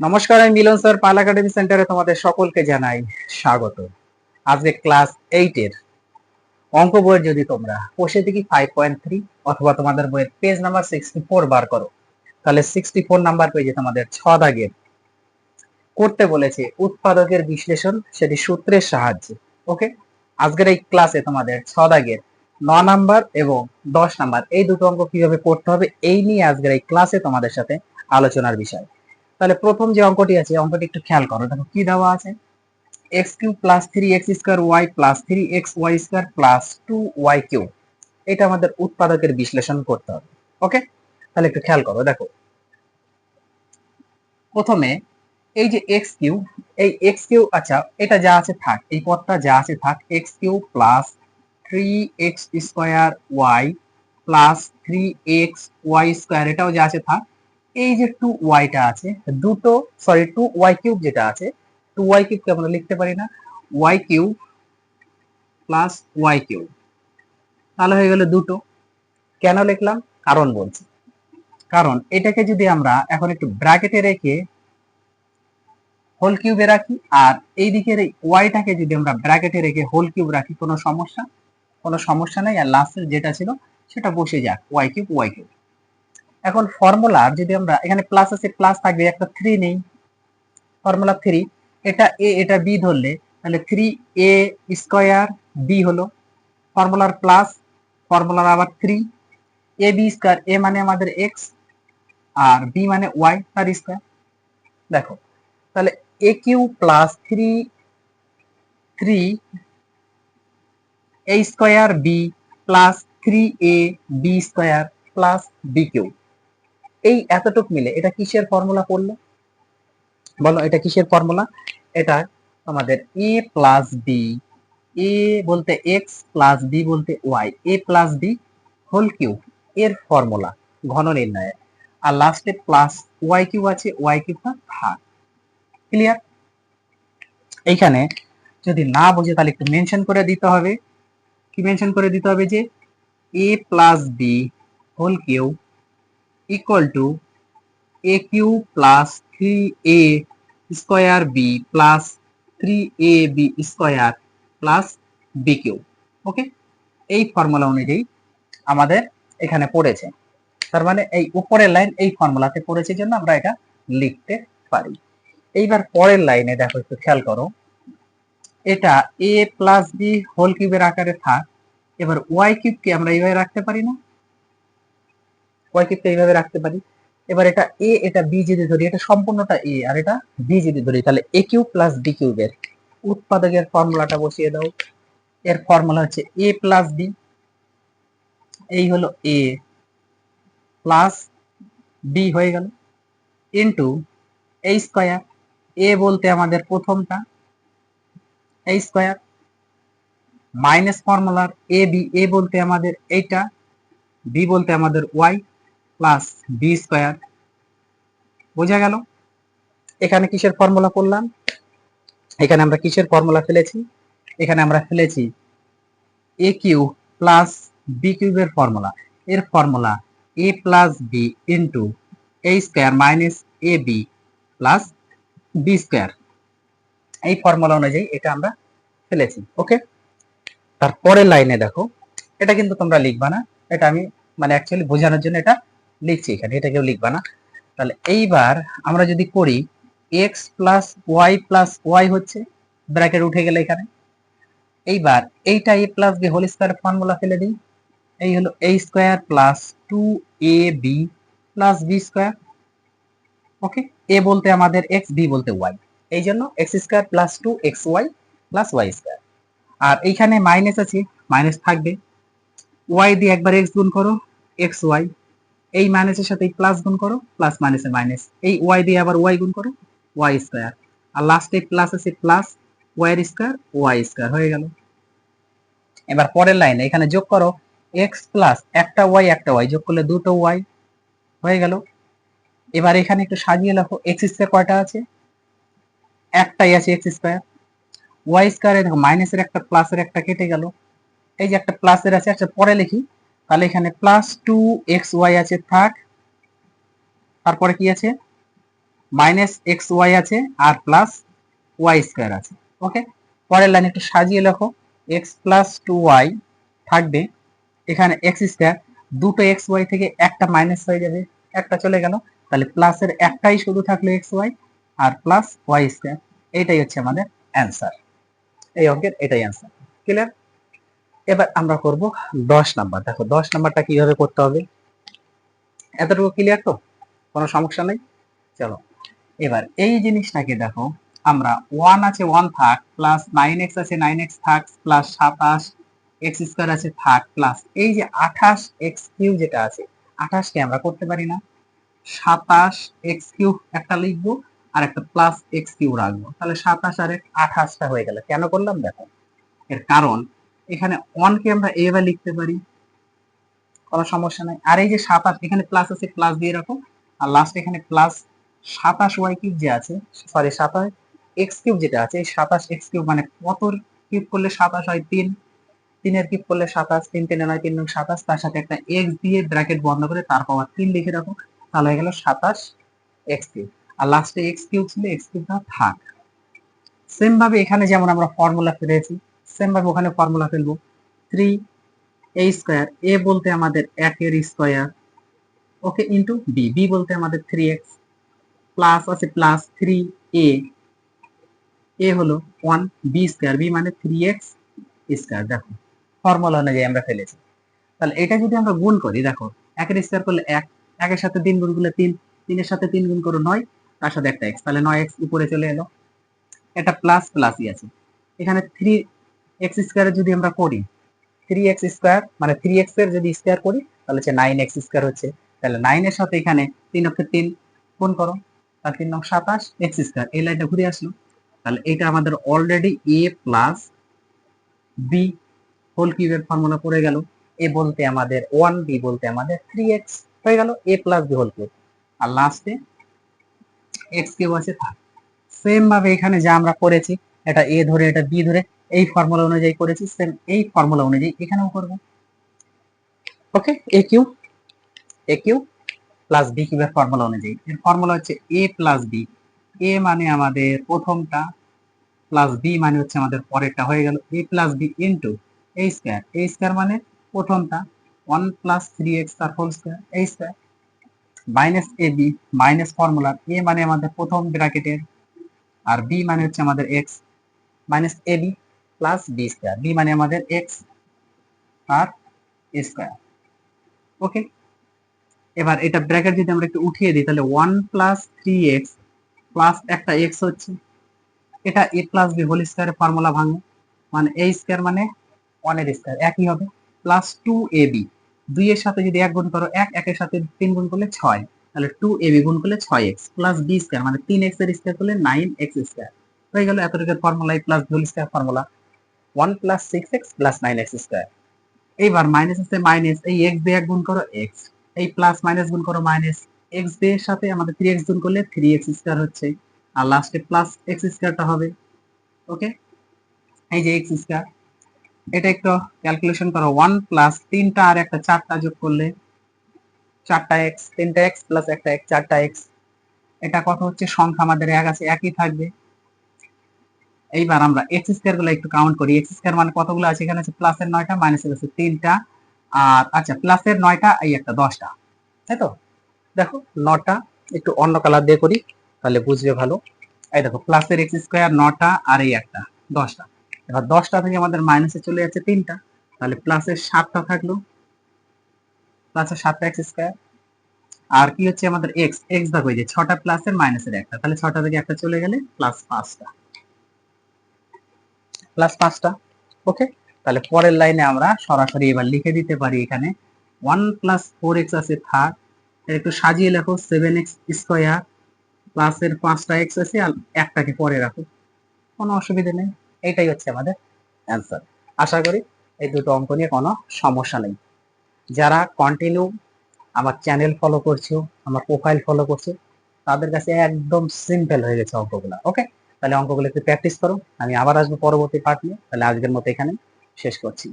নমস্কার, আমি মিলন স্যার, পাল একাডেমি সেন্টারে তোমাদের সকলকে জানাই স্বাগত। আজকে ক্লাস এইটের অঙ্ক বইয়ের যদি তোমরা কোষে দেখি ফাইভ পয়েন্ট থ্রি অথবা তোমাদের বইয়ের পেজ নাম্বার সিক্সটি ফোর বার করো, তাহলে সিক্সটি ফোর নাম্বার পেজে তোমাদের ছ দাগের করতে বলেছে উৎপাদকের বিশ্লেষণ, সেটি সূত্রের সাহায্যে ওকে আজকের এই ক্লাসে তোমাদের ছ দাগের ন নাম্বার এবং দশ নাম্বার এই দুটো অঙ্ক কীভাবে করতে হবে, এই নিয়ে আজকের এই ক্লাসে তোমাদের সাথে আলোচনার বিষয়। তাহলে প্রথম যে অঙ্কটি আছে অঙ্কটি একটু খেয়াল করো। দেখো, কি দেওয়া আছে? X cube plus three x square y plus three x y square plus two y cube এটা আমাদের উৎপাদকের বিশ্লেষণ করতে হবে ওকে তাহলে একটু খেয়াল করো, দেখো। প্রথমে এই যে এক্স কিউ এই এক্স কিউ আচ্ছা এটা যা আছে থাক, এই পদটা যা আছে থাক x cube plus three x square y plus three x y square এটাও যা আছে থাক এই যে টু ওয়াইটা আছে, দুটো সরি টু ওয়াই কিউব যেটা আছে টু ওয়াই কিউবকে আমরা লিখতে পারি না y cube plus y cube তাহলে হয়ে গেল দুটো। কেন লিখলাম? কারণ বলছি। কারণ এটাকে যদি আমরা এখন একটু ব্র্যাকেটে রেখে হোল কিউবে রাখি, আর এই দিকের এই ওয়াইটাকে যদি আমরা ব্র্যাকেটে রেখে হোল কিউব রাখি, কোনো সমস্যা? কোনো সমস্যা নেই, আর লাস্টের যেটা ছিল, সেটা বসে যাক ওয়াই কিউব ওয়াই কিউব এখন ফর্মুলার যদি আমরা, এখানে প্লাস আছে প্লাস থাকবে, একটা থ্রি নেই। ফর্মুলা থ্রি এটা এ এটা বি ধরলে, তাহলে থ্রি এ স্কোয়ার বি হলো। ফর্মুলার প্লাস ফর্মুলার আবার three a b square a মানে আমাদের এক্স আর বি মানে ওয়াই তার স্কোয়ার দেখো, তাহলে a cube plus three three a square b plus three a b square plus b cube এই এতটুক মিলে, এটা কিসের ফর্মুলা পড়ল? বলো, এটা কিসের ফর্মুলা এটা আমাদের এ প্লাস বি এ বলতে এক্স প্লাস বি বলতে y a plus b whole cube এর ফর্মুলা ঘন নির্ণয়। আর লাস্টে প্লাস ওয়াই কিউ আছে ওয়াই কিউটা ভাগ। ক্লিয়ার এইখানে যদি না বোঝে, তাহলে একটু মেনশন করে দিতে হবে। কি মেনশন করে দিতে হবে যে? A plus b whole cube equal to a cube plus 3a square b plus 3ab square plus b cube okay এই ফর্মুলা অনুযায়ী আমাদের এখানে পড়েছে। তার মানে এই উপরের লাইন এই ফর্মুলাতে পড়েছে জন্য আমরা এটা লিখতে পারি। এইবার পরের লাইনে দেখো, একটু খেয়াল করো। এটা এ প্লাস বি হোল কিউবের আকারে থাক। এবার ওয়াই কিউবকে আমরা এইভাবে রাখতে পারি না। ওয়াই এইভাবে রাখতে পারি। এবার এটা এ এটা বি যদি ধরি, এটা সম্পূর্ণটা এ আর এটা বি যদি ধরি, তাহলে এ কিউ প্লাস বি কিউবের উৎপাদকের ফর্মুলাটা বসিয়ে দাও। এর ফর্মুলা হচ্ছে এ প্লাস বি এই হলো এ প্লাস বি হয়ে গেল ইন্টু এ স্কোয়ার এ বলতে আমাদের প্রথমটা এ স্কোয়ার মাইনাস ফর্মুলার এ বি এ বলতে আমাদের এইটা বি বলতে আমাদের ওয়াই প্লাস বি স্কোয়ার বোঝা গেল? এখানে কিসের ফর্মুলা করলাম? এখানে আমরা কিসের ফর্মুলা ফেলেছি? এখানে আমরা ফেলেছি এ কিউ প্লাস বি কিউবের ফর্মুলা এর formula a plus b into a square minus a b plus b square এই ফর্মুলা অনুযায়ী এটা আমরা ফেলেছি ওকে তারপরের লাইনে দেখো, এটা কিন্তু তোমরা লিখবা না। এটা আমি মানে অ্যাকচুয়ালি বোঝানোর জন্য এটা লিখছি এখানে, এটা কেউ লিখবা না। তাহলে এইবার আমরা যদি করি x plus y plus y হচ্ছে ব্র্যাকেট উঠে গেলে এখানে। এইবার এইটা a plus b whole square formula ফেলে দিই। এই হলো a square plus two a b plus b square okay a বলতে আমাদের এক্স বি বলতে ওয়াই এই জন্য x square plus two x y plus y square আর এইখানে মাইনাস আছে মাইনাস থাকবে। ওয়াই দিয়ে একবার এক্স গুণ করো এক্স ওয়াই এই মাইনাসের সাথে এই প্লাস গুণ করো প্লাস মাইনাসে মাইনাস এই ওয়াই দিয়ে আবার ওয়াই গুণ করো ওয়াই স্কোয়ার আর লাস্টে প্লাস আছে plus y square y square হয়ে গেল। এবার পরের লাইনে এখানে যোগ করো এক্স প্লাস একটা ওয়াই একটা ওয়াই যোগ করলে দুটো ওয়াই হয়ে গেল। এবার এখানে একটু সাজিয়ে লেখো এক্স স্কোয়ার কয়টা আছে? একটাই আছে এক্স স্কোয়ার ওয়াই স্কোয়ারে দেখো মাইনাসের একটা প্লাসের একটা কেটে গেল। এই যে একটা প্লাসের আছে, একটা পরে লিখি। তাহলে এখানে প্লাস টু এক্স ওয়াই আছে, থাক। তারপরে কি আছে? মাইনাস এক্স ওয়াই আছে আর প্লাস ওয়াই স্কোয়ার আছে ওকে পরের লাইন একটু সাজিয়ে লেখো। এক্স প্লাস টু ওয়াই থাকবে। এখানে এক্স স্কোয়ার দুটো এক্স ওয়াই থেকে একটা মাইনাস হয়ে যাবে, একটা চলে গেল। তাহলে প্লাসের একটাই শুধু থাকল এক্স ওয়াই আর প্লাস ওয়াই স্কোয়ার এইটাই হচ্ছে আমাদের অ্যান্সার এই অঙ্কের এটাই অ্যান্সার ক্লিয়ার এবার আমরা করব দশ নাম্বার। দেখো, দশ নাম্বারটা কীভাবে করতে হবে? এতটুকু ক্লিয়ার তো? কোনো সমস্যা নেই? চলো, এবার এই জিনিসটাকে দেখো, আমরা ওয়ান আছে ওয়ান থাক প্লাস নাইন এক্স আছে নাইন এক্স থাক প্লাস সাতাশ এক্স স্কোয়ার আছে থাক প্লাস এই যে আঠাশ এক্স কিউ যেটা আছে, আঠাশকে আমরা করতে পারি না। সাতাশ এক্স কিউ একটা লিখব, আর একটা প্লাস এক্স কিউ রাখব। তাহলে সাতাশ আর এক আঠাশটা হয়ে গেল। কেন করলাম? দেখো, এর কারণ এখানে ওয়ানকে আমরা এভাবে লিখতে পারি। কোনো সমস্যা নাই। আর এই যে সাতাশ, এখানে প্লাস আছে প্লাস দিয়ে রাখো। আর লাস্ট এখানে প্লাস সাতাশ ওয়াই কিউব যে আছে সরি সাতাশ এক্স কিউব যেটা আছে, এই সাতাশ এক্স কিউব মানে কত কিউব করলে সাতাশ হয়? তিন। তিনের কিউব করলে সাতাশ, তিন তিনে নয়, তিন নং সাতাশ। তার সাথে একটা এক্স দিয়ে ব্র্যাকেট বন্ধ করে তার পাওয়ার তিন লিখে রাখো। তাহলে হয়ে গেল সাতাশ এক্স কিউব আর লাস্টে এক্স কিউব ছিল এক্স কিউবটা থাক। সেম ভাবে এখানে যেমন আমরা ফর্মুলা ফেলেছি সেম ভাবে ওখানে ফর্মুলা ফেলব। থ্রি এ স্কোয়ার এ বলতে আমাদের একের square okay into b b বলতে আমাদের থ্রি এক্স প্লাস আছে প্লাস থ্রি এ এ হলো ওয়ান বি স্কোয়ার বি মানে থ্রি এক্স স্কোয়ার দেখো ফর্মুলা অনুযায়ী আমরা ফেলেছি। তাহলে এটা যদি আমরা গুণ করি, দেখো একের স্কোয়ার করলে এক, একের সাথে তিন গুণ করলে তিন, তিনের সাথে তিন গুণ করো নয়, তার সাথে একটা এক্স তাহলে নয় এক্স উপরে চলে এলো। এটা প্লাস প্লাসই আছে। এখানে থ্রি এক্স স্কোয়ার যদি আমরা করি থ্রি এক্স স্কোয়ার মানে থ্রি এক্সের যদি স্কোয়ার করি, তাহলে হচ্ছে নাইন এক্স স্কোয়ার হচ্ছে। তাহলে নাইনের সাথে এখানে তিন অক্ষে তিন গুণ করো তার তিন নং সাতাশ এক্স স্কোয়ার এই লাইনটা ঘুরে আসলো। তাহলে এটা আমাদের already a plus b whole কিউবের ফর্মুলা পড়ে গেল। এ বলতে আমাদের ওয়ান বি বলতে আমাদের থ্রি এক্স হয়ে গেল a plus b whole cube আর লাস্টে এক্স কিউব আছে, থাক। সেম ভাবে এখানে যা আমরা করেছি এটা এ ধরে, এটা বি ধরে, এই ফর্মুলা অনুযায়ী করেছি সেম এই ফর্মুলা অনুযায়ী এখানেও করব। Okay a cube a cube plus b কিউবের ফর্মুলা অনুযায়ী। এর ফর্মুলা হচ্ছে এ প্লাস বি এ মানে আমাদের প্রথমটা প্লাস বি মানে হচ্ছে আমাদের পরেরটা হয়ে গেল। A plus b into a square a square মানে প্রথমটা ওয়ান প্লাস থ্রি এক্স তার হোল স্কোয়ার এই square minus a b minus formula a মানে আমাদের প্রথম ব্র্যাকেটের আর বি মানে হচ্ছে আমাদের x minus a b plus b square b মানে আমাদের এক্স আর স্কোয়ার ওকে এবার এটা ব্র্যাকেট যদি আমরা একটু উঠিয়ে দিই, তাহলে one plus three x plus একটা এক্স হচ্ছে। এটা এ প্লাস বি হোল স্কোয়ারের ফর্মুলা ভাঙে। মানে এ স্কোয়ার মানে ওয়ানের স্কোয়ার একই হবে। প্লাস টু এ বি দুইয়ের সাথে যদি এক গুণ করো, এক, একের সাথে তিন গুণ করলে ছয়। তাহলে টু এ বি গুণ করলে ছয় এক্স প্লাস বি স্কোয়ার মানে তিন এক্সের স্কোয়ার করলে নাইন এক্স স্কোয়ার হয়ে গেল এতটুকুর ফর্মুলা এই plus whole square formula one plus six x plus nine x square এইবার মাইনাস আছে মাইনাস এই এক্স দিয়ে এক গুণ করো এক্স এই প্লাস মাইনাস গুণ করো মাইনাস এক্স দিয়ে সাথে আমাদের থ্রি এক্স গুণ করলে থ্রি এক্স স্কোয়ার হচ্ছে। আর লাস্টে প্লাস এক্স স্কোয়ারটা হবে। ওকে এই যে এক্স স্কোয়ার এটা একটু ক্যালকুলেশন করো। ওয়ান প্লাস তিনটা আর একটা চারটা যোগ করলে চারটা এক্স তিনটা এক্স প্লাস একটা এক্স চারটা এক্স এটা কত হচ্ছে? সংখ্যা আমাদের এক আছে, একই থাকবে। এইবার আমরা এক্স স্কোয়ারগুলো একটু কাউন্ট করি। এক্স স্কোয়ার মানে কতগুলো আছে? এখানে আছে প্লাসের নয়টা মাইনাসের আছে তিনটা। আর আচ্ছা প্লাসের নয়টা, এই একটা দশটা। তাই তো? দেখো, নটা, একটু অন্য কালার দিয়ে করি, তাহলে বুঝবে ভালো। এই দেখো প্লাসের এক্স স্কোয়ার নটা আর এই একটা, দশটা। এবার দশটা থেকে আমাদের মাইনাসে চলে যাচ্ছে তিনটা। তাহলে প্লাসের সাতটা থাকল। প্লাসের সাতটা এক্স স্কোয়ার আর কি হচ্ছে আমাদের এক্স এক্স দেখো যে ছটা প্লাসের মাইনাসের একটা। তাহলে ছটা থেকে একটা চলে গেলে প্লাস পাঁচটা। প্লাস পাঁচটা ওকে তাহলে পরের লাইনে আমরা সরাসরি এবার লিখে দিতে পারি এখানে ওয়ান প্লাস ফোর এক্স আছে থাক একটু সাজিয়ে লেখো সেভেন এক্স স্কোয়ার প্লাসের পাঁচটা এক্স আছে আর একটাকে পরে রাখো। কোনো অসুবিধা নেই, এটাই হচ্ছে আমাদের অ্যান্সার আশা করি এই দুটো অঙ্ক নিয়ে কোনো সমস্যা নেই। যারা কন্টিনিউ আমার চ্যানেল ফলো করছ, আমার প্রোফাইল ফলো করছ, তাদের কাছে একদম সিম্পল হয়ে গেছে অঙ্কগুলো ওকে তাহলে অঙ্কগুলো একটু প্র্যাকটিস করো। আমি আবার আসব পরবর্তী পার্ট নিয়ে। তাহলে আজকের মতো এখানে শেষ করছি।